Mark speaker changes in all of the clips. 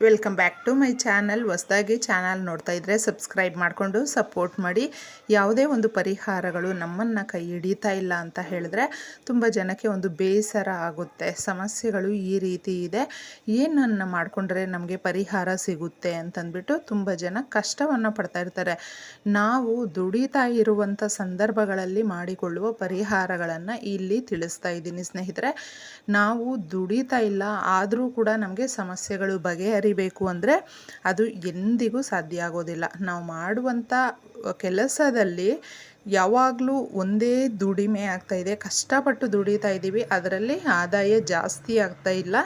Speaker 1: Welcome back to my channel ಹೊಸದಾಗಿ channel ನೋಡ್ತಾ ಇದ್ದರೆ ಸಬ್ಸ್ಕ್ರೈಬ್ ಮಾಡಿಕೊಂಡು ಸಪೋರ್ಟ್ ಮಾಡಿ. ಯಾವುದೇ ಒಂದು ಪರಿಹಾರಗಳು ನಮ್ಮನ್ನು ಕೈ ಹಿಡಿತಾ ಇಲ್ಲ ಅಂತ ಹೇಳಿದ್ರೆ ತುಂಬ ಜನಕ್ಕೆ ಒಂದು ಬೇಸರ ಆಗುತ್ತೆ. ಸಮಸ್ಯೆಗಳು ಈ ರೀತಿ ಇದೆ. ಏನನ್ನು ಮಾಡಿಕೊಂಡ್ರೆ ನಮಗೆ ಪರಿಹಾರ ಸಿಗುತ್ತೆ ಅಂತಂದ್ಬಿಟ್ಟು ತುಂಬ ಜನ ಕಷ್ಟವನ್ನು ಪಡ್ತಾ ಇರ್ತಾರೆ. ನಾವು ದುಡಿತಾ ಇರುವಂಥ ಸಂದರ್ಭಗಳಲ್ಲಿ ಮಾಡಿಕೊಳ್ಳುವ ಪರಿಹಾರಗಳನ್ನು ಇಲ್ಲಿ ತಿಳಿಸ್ತಾ ಇದ್ದೀನಿ ಸ್ನೇಹಿತರೆ. ನಾವು ದುಡಿತಾ ಇಲ್ಲ, ಆದರೂ ಕೂಡ ನಮಗೆ ಸಮಸ್ಯೆಗಳು ಬಗೆಹರಿಬೇಕು ಅಂದರೆ ಅದು ಎಂದಿಗೂ ಸಾಧ್ಯ ಆಗೋದಿಲ್ಲ. ನಾವು ಮಾಡುವಂಥ ಕೆಲಸದಲ್ಲಿ ಯಾವಾಗಲೂ ಒಂದೇ ದುಡಿಮೆ ಆಗ್ತಾ ಇದೆ. ಕಷ್ಟಪಟ್ಟು ದುಡಿತಾ ಇದ್ದೀವಿ. ಅದರಲ್ಲಿ ಆದಾಯ ಜಾಸ್ತಿ ಆಗ್ತಾ ಇಲ್ಲ.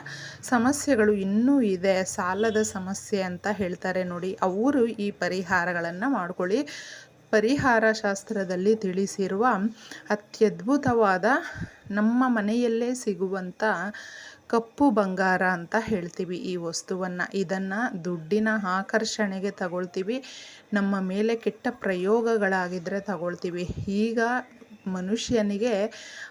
Speaker 1: ಸಮಸ್ಯೆಗಳು ಇನ್ನೂ ಇದೆ. ಸಾಲದ ಸಮಸ್ಯೆ ಅಂತ ಹೇಳ್ತಾರೆ ನೋಡಿ. ಅವರು ಈ ಪರಿಹಾರಗಳನ್ನು ಮಾಡ್ಕೊಳ್ಳಿ. ಪರಿಹಾರ ಶಾಸ್ತ್ರದಲ್ಲಿ ತಿಳಿಸಿರುವ ಅತ್ಯದ್ಭುತವಾದ ನಮ್ಮ ಮನೆಯಲ್ಲೇ ಸಿಗುವಂಥ ಕಪ್ಪು ಬಂಗಾರ ಅಂತ ಹೇಳ್ತೀವಿ ಈ ವಸ್ತುವನ್ನು. ಇದನ್ನು ದುಡ್ಡಿನ ಆಕರ್ಷಣೆಗೆ ತಗೊಳ್ತೀವಿ, ನಮ್ಮ ಮೇಲೆ ಕೆಟ್ಟ ಪ್ರಯೋಗಗಳಾಗಿದ್ದರೆ ತಗೊಳ್ತೀವಿ. ಈಗ ಮನುಷ್ಯನಿಗೆ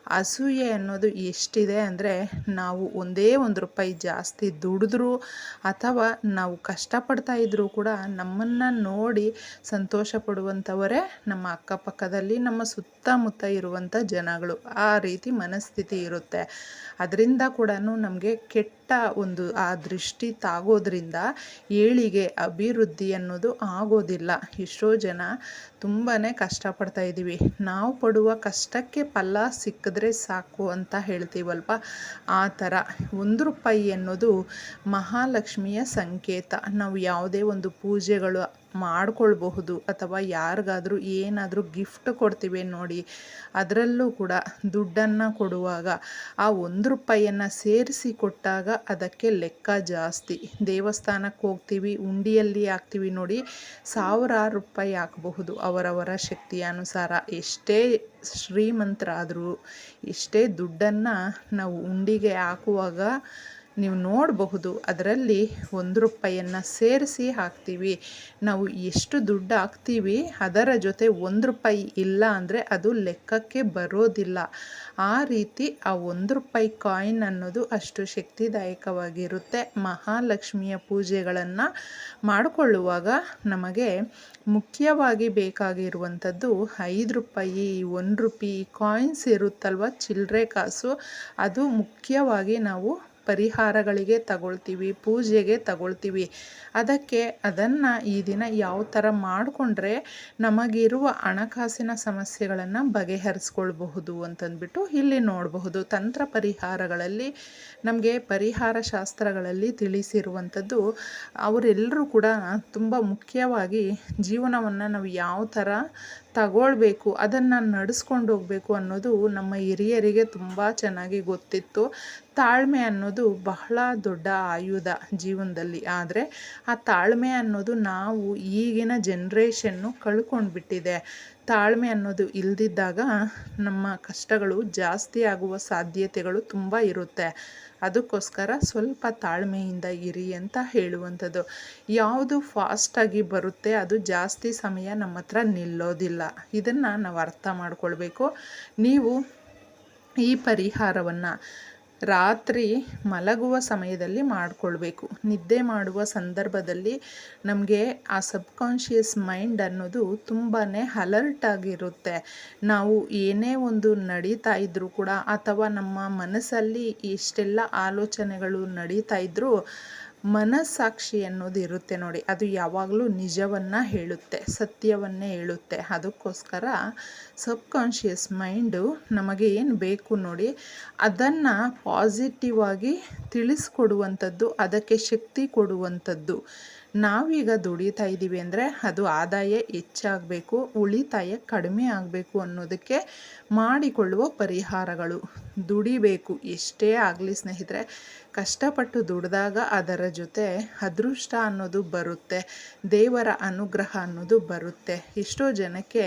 Speaker 1: ಅಸೂಯೆ ಅನ್ನೋದು ಎಷ್ಟಿದೆ ಅಂದರೆ ನಾವು ಒಂದೇ ಒಂದು ರೂಪಾಯಿ ಜಾಸ್ತಿ ದುಡಿದ್ರು ಅಥವಾ ನಾವು ಕಷ್ಟಪಡ್ತಾ ಇದ್ದರೂ ಕೂಡ ನಮ್ಮನ್ನು ನೋಡಿ ಸಂತೋಷ ಪಡುವಂಥವರೇ ನಮ್ಮ ಅಕ್ಕಪಕ್ಕದಲ್ಲಿ, ನಮ್ಮ ಸುತ್ತಮುತ್ತ ಇರುವಂಥ ಜನಗಳು. ಆ ರೀತಿ ಮನಸ್ಥಿತಿ ಇರುತ್ತೆ. ಅದರಿಂದ ಕೂಡ ನಮಗೆ ಕೆಟ್ಟ ಒಂದು ಆ ದೃಷ್ಟಿ ತಾಗೋದ್ರಿಂದ ಏಳಿಗೆ ಅಭಿವೃದ್ಧಿ ಅನ್ನೋದು ಆಗೋದಿಲ್ಲ. ಎಷ್ಟೋ ಜನ ತುಂಬಾ ಕಷ್ಟಪಡ್ತಾ ಇದ್ದೀವಿ. ನಾವು ಪಡುವ ಕಷ್ಟಕ್ಕೆ ಫಲ ಸಿಕ್ಕಿದ್ರೆ ಸಾಕು ಅಂತ ಹೇಳ್ತೀವಲ್ವ? ಆ ಥರ. ಒಂದು ರೂಪಾಯಿ ಅನ್ನೋದು ಮಹಾಲಕ್ಷ್ಮಿಯ ಸಂಕೇತ. ನಾವು ಯಾವುದೇ ಒಂದು ಪೂಜೆಗಳು ಮಾಡ್ಕೊಳ್ಬಹುದು ಅಥವಾ ಯಾರಿಗಾದರೂ ಏನಾದರೂ ಗಿಫ್ಟ್ ಕೊಡ್ತೀವಿ ನೋಡಿ, ಅದರಲ್ಲೂ ಕೂಡ ದುಡ್ಡನ್ನು ಕೊಡುವಾಗ ಆ ಒಂದು ರೂಪಾಯಿಯನ್ನು ಸೇರಿಸಿ ಕೊಟ್ಟಾಗ ಅದಕ್ಕೆ ಲೆಕ್ಕ ಜಾಸ್ತಿ. ದೇವಸ್ಥಾನಕ್ಕೆ ಹೋಗ್ತೀವಿ, ಉಂಡಿಯಲ್ಲಿ ಹಾಕ್ತೀವಿ ನೋಡಿ, ಸಾವಿರಾರು ರೂಪಾಯಿ ಹಾಕಬಹುದು ಅವರವರ ಶಕ್ತಿಯ ಅನುಸಾರ ಎಷ್ಟೇ ಶ್ರೀಮಂತರಾದರೂ, ಎಷ್ಟೇ ದುಡ್ಡನ್ನು ನಾವು ಉಂಡಿಗೆ ಹಾಕುವಾಗ ನೀವು ನೋಡಬಹುದು, ಅದರಲ್ಲಿ ಒಂದು ರೂಪಾಯಿಯನ್ನು ಸೇರಿಸಿ ಹಾಕ್ತೀವಿ. ನಾವು ಎಷ್ಟು ದುಡ್ಡು ಹಾಕ್ತೀವಿ, ಅದರ ಜೊತೆ ಒಂದು ರೂಪಾಯಿ ಇಲ್ಲ ಅಂದರೆ ಅದು ಲೆಕ್ಕಕ್ಕೆ ಬರೋದಿಲ್ಲ. ಆ ರೀತಿ ಆ ಒಂದು ರೂಪಾಯಿ ಕಾಯಿನ್ ಅನ್ನೋದು ಅಷ್ಟು ಶಕ್ತಿದಾಯಕವಾಗಿರುತ್ತೆ. ಮಹಾಲಕ್ಷ್ಮಿಯ ಪೂಜೆಗಳನ್ನು ಮಾಡಿಕೊಳ್ಳುವಾಗ ನಮಗೆ ಮುಖ್ಯವಾಗಿ ಬೇಕಾಗಿರುವಂಥದ್ದು ಐದು ರೂಪಾಯಿ, ಒಂದು ರೂಪಾಯಿ ಕಾಯಿನ್ಸ್ ಇರುತ್ತಲ್ವ ಚಿಲ್ಲರೆ ಕಾಸು? ಅದು ಮುಖ್ಯವಾಗಿ ನಾವು ಪರಿಹಾರಗಳಿಗೆ ತಗೊಳ್ತೀವಿ, ಪೂಜೆಗೆ ತಗೊಳ್ತೀವಿ. ಅದಕ್ಕೆ ಅದನ್ನು ಈ ದಿನ ಯಾವ ಥರ ಮಾಡಿಕೊಂಡ್ರೆ ನಮಗಿರುವ ಹಣಕಾಸಿನ ಸಮಸ್ಯೆಗಳನ್ನು ಬಗೆಹರಿಸ್ಕೊಳ್ಬಹುದು ಅಂತಂದ್ಬಿಟ್ಟು ಇಲ್ಲಿ ನೋಡಬಹುದು. ತಂತ್ರ ಪರಿಹಾರಗಳಲ್ಲಿ ನಮಗೆ ಪರಿಹಾರ ಶಾಸ್ತ್ರಗಳಲ್ಲಿ ತಿಳಿಸಿರುವಂಥದ್ದು ಅವರೆಲ್ಲರೂ ಕೂಡ ತುಂಬ ಮುಖ್ಯವಾಗಿ ಜೀವನವನ್ನು ನಾವು ಯಾವ ಥರ ತಗೊಳ್ಬೇಕು, ಅದನ್ನು ನಡೆಸ್ಕೊಂಡು ಹೋಗಬೇಕು ಅನ್ನೋದು ನಮ್ಮ ಹಿರಿಯರಿಗೆ ತುಂಬ ಚೆನ್ನಾಗಿ ಗೊತ್ತಿತ್ತು. ತಾಳ್ಮೆ ಅನ್ನೋದು ಬಹಳ ದೊಡ್ಡ ಆಯುಧ ಜೀವನದಲ್ಲಿ. ಆದರೆ ಆ ತಾಳ್ಮೆ ಅನ್ನೋದು ನಾವು ಈಗಿನ ಜನ್ರೇಷನ್ನು ಕಳ್ಕೊಂಡ್ಬಿಟ್ಟಿದೆ. ತಾಳ್ಮೆ ಅನ್ನೋದು ಇಲ್ದಿದ್ದಾಗ ನಮ್ಮ ಕಷ್ಟಗಳು ಜಾಸ್ತಿ ಆಗುವ ಸಾಧ್ಯತೆಗಳು ತುಂಬ ಇರುತ್ತೆ. ಅದಕ್ಕೋಸ್ಕರ ಸ್ವಲ್ಪ ತಾಳ್ಮೆಯಿಂದ ಇರಿ ಅಂತ ಹೇಳುವಂಥದ್ದು. ಯಾವುದು ಫಾಸ್ಟಾಗಿ ಬರುತ್ತೆ, ಅದು ಜಾಸ್ತಿ ಸಮಯ ನಮ್ಮ ಹತ್ರ ನಿಲ್ಲೋದಿಲ್ಲ. ಇದನ್ನು ನಾವು ಅರ್ಥ ಮಾಡ್ಕೊಳ್ಬೇಕು. ನೀವು ಈ ಪರಿಹಾರವನ್ನು ರಾತ್ರಿ ಮಲಗುವ ಸಮಯದಲ್ಲಿ ಮಾಡಿಕೊಳ್ಬೇಕು. ನಿದ್ದೆ ಮಾಡುವ ಸಂದರ್ಭದಲ್ಲಿ ನಮಗೆ ಆ ಸಬ್ಕಾನ್ಷಿಯಸ್ ಮೈಂಡ್ ಅನ್ನೋದು ತುಂಬಾ ಅಲರ್ಟ್ ಆಗಿರುತ್ತೆ. ನಾವು ಏನೇ ಒಂದು ನಡೀತಾ ಇದ್ದರೂ ಕೂಡ ಅಥವಾ ನಮ್ಮ ಮನಸ್ಸಲ್ಲಿ ಎಷ್ಟೆಲ್ಲ ಆಲೋಚನೆಗಳು ನಡೀತಾ ಇದ್ದರೂ ಮನಸ್ಸಾಕ್ಷಿ ಅನ್ನೋದು ಇರುತ್ತೆ ನೋಡಿ. ಅದು ಯಾವಾಗಲೂ ನಿಜವನ್ನು ಹೇಳುತ್ತೆ, ಸತ್ಯವನ್ನೇ ಹೇಳುತ್ತೆ. ಅದಕ್ಕೋಸ್ಕರ ಸಬ್ಕಾನ್ಷಿಯಸ್ ಮೈಂಡು ನಮಗೆ ಏನು ಬೇಕು ನೋಡಿ, ಅದನ್ನು ಪಾಸಿಟಿವ್ ಆಗಿ ತಿಳಿಸ್ಕೊಡುವಂಥದ್ದು, ಅದಕ್ಕೆ ಶಕ್ತಿ ಕೊಡುವಂಥದ್ದು. ನಾವೀಗ ದುಡಿತಾ ಇದ್ದೀವಿ ಅಂದರೆ ಅದು ಆದಾಯ ಹೆಚ್ಚಾಗಬೇಕು, ಉಳಿತಾಯ ಕಡಿಮೆ ಆಗಬೇಕು ಅನ್ನೋದಕ್ಕೆ ಮಾಡಿಕೊಳ್ಳುವ ಪರಿಹಾರಗಳು. ದುಡಿಬೇಕು, ಎಷ್ಟೇ ಆಗಲಿ ಸ್ನೇಹಿತರೆ, ಕಷ್ಟಪಟ್ಟು ದುಡಿದಾಗ ಅದರ ಜೊತೆ ಅದೃಷ್ಟ ಅನ್ನೋದು ಬರುತ್ತೆ, ದೇವರ ಅನುಗ್ರಹ ಅನ್ನೋದು ಬರುತ್ತೆ. ಎಷ್ಟೋ ಜನಕ್ಕೆ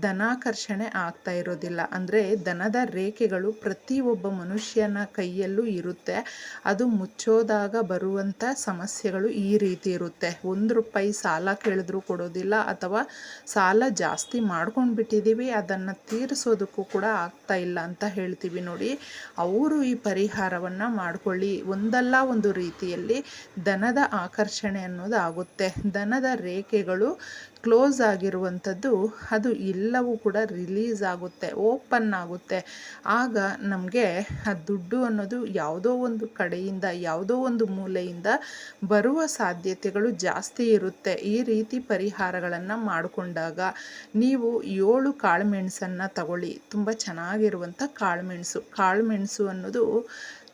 Speaker 1: ಧನಾಕರ್ಷಣೆ ಆಗ್ತಾ ಇರೋದಿಲ್ಲ. ಅಂದರೆ ದನದ ರೇಖೆಗಳು ಪ್ರತಿಯೊಬ್ಬ ಮನುಷ್ಯನ ಕೈಯಲ್ಲೂ ಇರುತ್ತೆ. ಅದು ಮುಚ್ಚೋದಾಗ ಬರುವಂಥ ಸಮಸ್ಯೆಗಳು ಈ ರೀತಿ ಇರುತ್ತೆ ಇರುತ್ತೆ ಒಂದು ರೂಪಾಯಿ ಸಾಲ ಕೇಳಿದ್ರೂ ಕೊಡೋದಿಲ್ಲ ಅಥವಾ ಸಾಲ ಜಾಸ್ತಿ ಮಾಡ್ಕೊಂಡು ಬಿಟ್ಟಿದ್ದೀವಿ ಅದನ್ನು ತೀರಿಸೋದಕ್ಕೂ ಕೂಡ ಆಗ್ತಾ ಇಲ್ಲ ಅಂತ ಹೇಳ್ತೀವಿ ನೋಡಿ. ಅವರು ಈ ಪರಿಹಾರವನ್ನು ಮಾಡಿಕೊಳ್ಳಿ. ಒಂದಲ್ಲ ಒಂದು ರೀತಿಯಲ್ಲಿ ದನದ ಆಕರ್ಷಣೆ ಅನ್ನೋದು ಆಗುತ್ತೆ. ದನದ ರೇಖೆಗಳು ಕ್ಲೋಸ್ ಆಗಿರುವಂಥದ್ದು, ಅದು ಎಲ್ಲವೂ ಕೂಡ ರಿಲೀಸ್ ಆಗುತ್ತೆ ಓಪನ್ ಆಗುತ್ತೆ. ಆಗ ನಮಗೆ ಆ ದುಡ್ಡು ಅನ್ನೋದು ಯಾವುದೋ ಒಂದು ಕಡೆಯಿಂದ, ಯಾವುದೋ ಒಂದು ಮೂಲೆಯಿಂದ ಬರುವ ಸಾಧ್ಯತೆಗಳು ಜಾಸ್ತಿ ಇರುತ್ತೆ. ಈ ರೀತಿ ಪರಿಹಾರಗಳನ್ನು ಮಾಡಿಕೊಂಡಾಗ ನೀವು ಏಳು ಕಾಳುಮೆಣಸನ್ನು ತಗೊಳ್ಳಿ. ತುಂಬ ಚೆನ್ನಾಗಿರುವಂಥ ಕಾಳುಮೆಣಸು ಕಾಳುಮೆಣಸು ಅನ್ನೋದು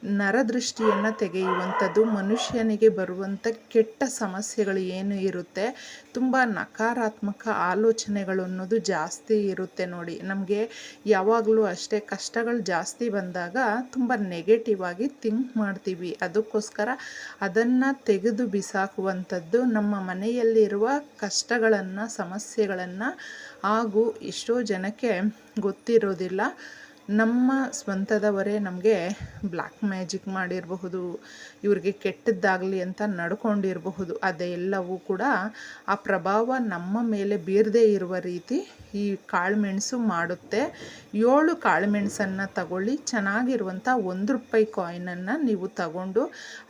Speaker 1: ನರದೃಷ್ಟಿಯನ್ನು ತೆಗೆಯುವಂಥದ್ದು, ಮನುಷ್ಯನಿಗೆ ಬರುವಂಥ ಕೆಟ್ಟ ಸಮಸ್ಯೆಗಳು ಏನು ಇರುತ್ತೆ, ತುಂಬ ನಕಾರಾತ್ಮಕ ಆಲೋಚನೆಗಳು ಅನ್ನೋದು ಜಾಸ್ತಿ ಇರುತ್ತೆ ನೋಡಿ. ನಮಗೆ ಯಾವಾಗಲೂ ಅಷ್ಟೇ ಕಷ್ಟಗಳು ಜಾಸ್ತಿ ಬಂದಾಗ ತುಂಬ ನೆಗೆಟಿವ್ ಆಗಿ ಥಿಂಕ್ ಮಾಡ್ತೀವಿ. ಅದಕ್ಕೋಸ್ಕರ ಅದನ್ನು ತೆಗೆದು ಬಿಸಾಕುವಂಥದ್ದು ನಮ್ಮ ಮನೆಯಲ್ಲಿರುವ ಕಷ್ಟಗಳನ್ನು, ಸಮಸ್ಯೆಗಳನ್ನು ಹಾಗೂ ಎಷ್ಟೋ ಜನಕ್ಕೆ ಗೊತ್ತಿರೋದಿಲ್ಲ. ನಮ್ಮ ಸ್ವಂತದವರೇ ನಮಗೆ ಬ್ಲ್ಯಾಕ್ ಮ್ಯಾಜಿಕ್ ಮಾಡಿರಬಹುದು, ಇವ್ರಿಗೆ ಕೆಟ್ಟದ್ದಾಗಲಿ ಅಂತ ನಡ್ಕೊಂಡಿರಬಹುದು. ಅದೆಲ್ಲವೂ ಕೂಡ ಆ ಪ್ರಭಾವ ನಮ್ಮ ಮೇಲೆ ಬೀರದೇ ಇರುವ ರೀತಿ ಈ ಕಾಳುಮೆಣಸು ಮಾಡುತ್ತೆ. ಏಳು ಕಾಳುಮೆಣಸನ್ನು ತಗೊಳ್ಳಿ ಚೆನ್ನಾಗಿರುವಂಥ ಒಂದು ರೂಪಾಯಿ ಕಾಯಿನನ್ನು ನೀವು ತಗೊಂಡು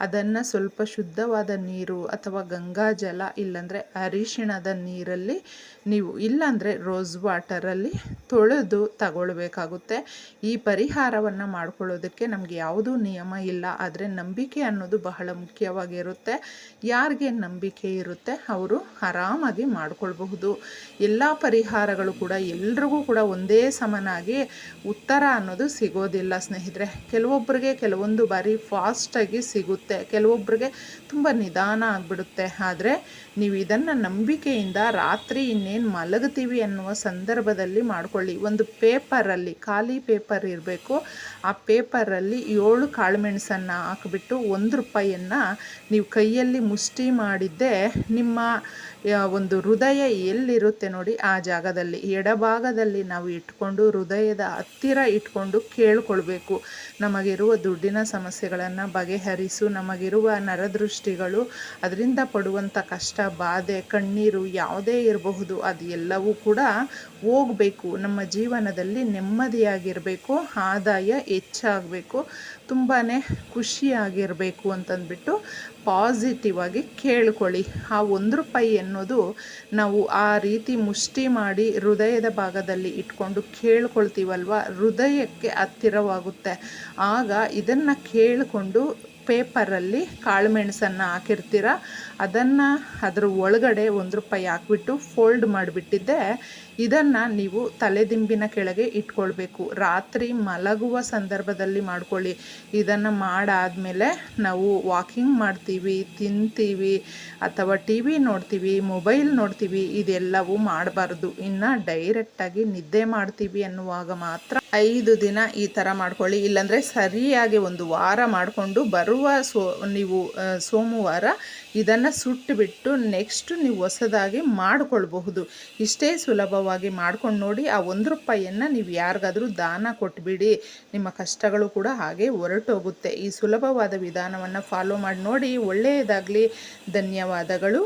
Speaker 1: ಅದನ್ನು ಸ್ವಲ್ಪ ಶುದ್ಧವಾದ ನೀರು ಅಥವಾ ಗಂಗಾಜಲ ಇಲ್ಲಾಂದರೆ ಅರಿಶಿಣದ ನೀರಲ್ಲಿ ನೀವು ಇಲ್ಲಾಂದರೆ ರೋಸ್ ವಾಟರಲ್ಲಿ ತೊಳೆದು ತಗೊಳ್ಬೇಕಾಗುತ್ತೆ. ಈ ಪರಿಹಾರವನ್ನು ಮಾಡ್ಕೊಳ್ಳೋದಕ್ಕೆ ನಮಗೆ ಯಾವುದೂ ನಿಯಮ ಇಲ್ಲ, ಆದರೆ ನಂಬಿಕೆ ಅನ್ನೋದು ಬಹಳ ಮುಖ್ಯವಾಗಿರುತ್ತೆ. ಯಾರಿಗೆ ನಂಬಿಕೆ ಇರುತ್ತೆ ಅವರು ಆರಾಮಾಗಿ ಮಾಡ್ಕೊಳ್ಬಹುದು. ಎಲ್ಲ ಪರಿಹಾರಗಳು ಕೂಡ ಎಲ್ರಿಗೂ ಕೂಡ ಒಂದೇ ಸಮನಾಗಿ ಉತ್ತರ ಅನ್ನೋದು ಸಿಗೋದಿಲ್ಲ ಸ್ನೇಹಿತರೆ. ಕೆಲವೊಬ್ಬರಿಗೆ ಕೆಲವೊಂದು ಬಾರಿ ಫಾಸ್ಟಾಗಿ ಸಿಗುತ್ತೆ ಕೆಲವೊಬ್ಬರಿಗೆ ತುಂಬ ನಿಧಾನ ಆಗಿಬಿಡುತ್ತೆ. ಆದರೆ ನೀವು ಇದನ್ನು ನಂಬಿಕೆಯಿಂದ ರಾತ್ರಿ ಇನ್ನೇನು ಮಲಗ್ತೀವಿ ಅನ್ನುವ ಸಂದರ್ಭದಲ್ಲಿ ಮಾಡ್ಕೊಳ್ಳಿ. ಒಂದು ಪೇಪರಲ್ಲಿ ಖಾಲಿ ಪೇಪರ್ ಇರಬೇಕು. ಆ ಪೇಪರಲ್ಲಿ ಏಳು ಕಾಳುಮೆಣಸನ್ನು ಹಾಕಿಬಿಟ್ಟು ಒಂದು ರೂಪಾಯಿಯನ್ನು ನೀವು ಕೈಯಲ್ಲಿ ಮುಷ್ಟಿ ಮಾಡಿದ್ದೇ ನಿಮ್ಮ ಒಂದು ಹೃದಯ ಎಲ್ಲಿರುತ್ತೆ ನೋಡಿ ಆ ಜಾಗದಲ್ಲಿ. ಎಡಭಾಗದಲ್ಲಿ ನಾವು ಇಟ್ಕೊಂಡು ಹೃದಯದ ಹತ್ತಿರ ಇಟ್ಕೊಂಡು ಕೇಳ್ಕೊಳ್ಬೇಕು. ನಮಗಿರುವ ದುಡ್ಡಿನ ಸಮಸ್ಯೆಗಳನ್ನು ಬಗೆಹರಿಸು. ನಮಗಿರುವ ನರದೃಷ್ಟಿಗಳು, ಅದರಿಂದ ಪಡುವಂಥ ಕಷ್ಟ, ಬಾಧೆ, ಕಣ್ಣೀರು ಯಾವುದೇ ಇರಬಹುದು. ಅದು ಎಲ್ಲವೂ ಕೂಡ ಹೋಗಬೇಕು. ನಮ್ಮ ಜೀವನದಲ್ಲಿ ನೆಮ್ಮದಿಯಾಗಿರಬೇಕು. ಆದಾಯ ಹೆಚ್ಚಾಗಬೇಕು ತುಂಬಾ ಖುಷಿಯಾಗಿರಬೇಕು ಅಂತಂದ್ಬಿಟ್ಟು ಪಾಸಿಟಿವ್ ಆಗಿ ಕೇಳ್ಕೊಳ್ಳಿ. ಆ ಒಂದು ರೂಪಾಯಿ ಅನ್ನೋದು ನಾವು ಆ ರೀತಿ ಮುಷ್ಟಿ ಮಾಡಿ ಹೃದಯದ ಭಾಗದಲ್ಲಿ ಇಟ್ಕೊಂಡು ಕೇಳ್ಕೊಳ್ತೀವಲ್ವ? ಹೃದಯಕ್ಕೆ ಹತ್ತಿರವಾಗುತ್ತೆ. ಆಗ ಇದನ್ನು ಕೇಳಿಕೊಂಡು ಪೇಪರಲ್ಲಿ ಕಾಳುಮೆಣಸನ್ನು ಹಾಕಿರ್ತೀರ? ಅದನ್ನು ಅದರ ಒಳಗಡೆ ಒಂದು ರೂಪಾಯಿ ಹಾಕ್ಬಿಟ್ಟು ಫೋಲ್ಡ್ ಮಾಡಿಬಿಟ್ಟಿದ್ದೆ. ಇದನ್ನು ನೀವು ತಲೆದಿಂಬಿನ ಕೆಳಗೆ ಇಟ್ಕೊಳ್ಬೇಕು. ರಾತ್ರಿ ಮಲಗುವ ಸಂದರ್ಭದಲ್ಲಿ ಮಾಡ್ಕೊಳ್ಳಿ. ಇದನ್ನು ಮಾಡಾದಮೇಲೆ ನಾವು ವಾಕಿಂಗ್ ಮಾಡ್ತೀವಿ, ತಿಂತೀವಿ ಅಥವಾ ಟಿ ವಿ ನೋಡ್ತೀವಿ, ಮೊಬೈಲ್ ನೋಡ್ತೀವಿ, ಇದೆಲ್ಲವೂ ಮಾಡಬಾರ್ದು. ಇನ್ನು ಡೈರೆಕ್ಟಾಗಿ ನಿದ್ದೆ ಮಾಡ್ತೀವಿ ಅನ್ನುವಾಗ ಮಾತ್ರ ಐದು ದಿನ ಈ ಥರ ಮಾಡ್ಕೊಳ್ಳಿ. ಇಲ್ಲಾಂದರೆ ಸರಿಯಾಗಿ ಒಂದು ವಾರ ಮಾಡಿಕೊಂಡು ಬರುವ ಸೋ, ನೀವು ಸೋಮವಾರ ಇದನ್ನು ಸುಟ್ಟುಬಿಟ್ಟು ನೆಕ್ಸ್ಟ್ ನೀವು ಹೊಸದಾಗಿ ಮಾಡಿಕೊಳ್ಬಹುದು. ಇಷ್ಟೇ ಸುಲಭವಾಗಿ ಮಾಡ್ಕೊಂಡು ನೋಡಿ ಆ ಒಂದು ರೂಪಾಯಿಯನ್ನು ನೀವು ಯಾರಿಗಾದರೂ ದಾನ ಕೊಟ್ಬಿಡಿ. ನಿಮ್ಮ ಕಷ್ಟಗಳು ಕೂಡ ಹಾಗೆ ಹೊರಟೋಗುತ್ತೆ. ಈ ಸುಲಭವಾದ ವಿಧಾನವನ್ನು ಫಾಲೋ ಮಾಡಿ ನೋಡಿ ಒಳ್ಳೆಯದಾಗಲಿ ಧನ್ಯವಾದಗಳು.